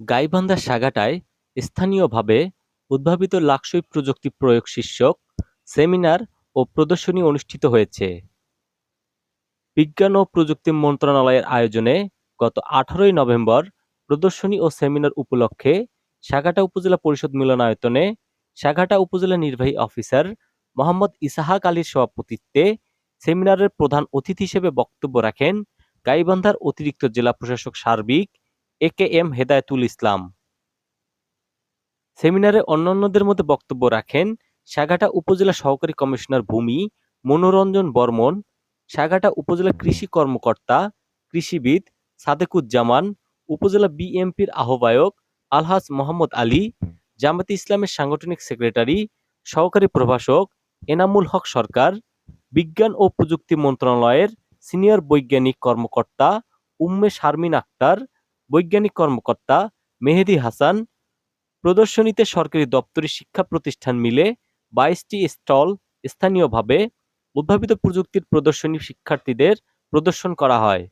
গাইবান্ধার সাগাটায় স্থানীয়ভাবে উদ্ভাবিত লাক্সই প্রযুক্তি প্রয়োগ শীর্ষক সেমিনার ও প্রদর্শনী অনুষ্ঠিত হয়েছে। বিজ্ঞান ও প্রযুক্তি মন্ত্রণালয়ের আয়োজনে গত আঠারোই নভেম্বর প্রদর্শনী ও সেমিনার উপলক্ষে সাগাটা উপজেলা পরিষদ মিলনায়তনে সাগাটা উপজেলা নির্বাহী অফিসার মোহাম্মদ ইসাহাক আলীর সভাপতিত্বে সেমিনারের প্রধান অতিথি হিসেবে বক্তব্য রাখেন গাইবান্ধার অতিরিক্ত জেলা প্রশাসক সার্বিক এ কে এম হেদায়েতুল ইসলাম সেমিনারে অন্যান্যদের মধ্যে বক্তব্য রাখেন সাগাটা উপজেলা সহকারী কমিশনার ভূমি মনোরঞ্জন বর্মন, সাগাটা উপজেলা কৃষি কর্মকর্তা, কৃষিবিদ সাদেকুজ্জামান, উপজেলা বিএমপির আহ্বায়ক আলহাজ মোহাম্মদ আলী জামাতে ইসলামের সাংগঠনিক সেক্রেটারি, সহকারী প্রভাষক এনামুল হক সরকার, বিজ্ঞান ও প্রযুক্তি মন্ত্রণালয়ের সিনিয়র বৈজ্ঞানিক কর্মকর্তা উম্মে শারমিন আক্তার বৈজ্ঞানিক কর্মকর্তা মেহেদি হাসান, প্রদর্শনীতে সরকারি দপ্তরি শিক্ষা প্রতিষ্ঠান মিলে বাইশটি স্টল স্থানীয়ভাবে উদ্ভাবিত প্রযুক্তির প্রদর্শনী শিক্ষার্থীদের প্রদর্শন করা হয়।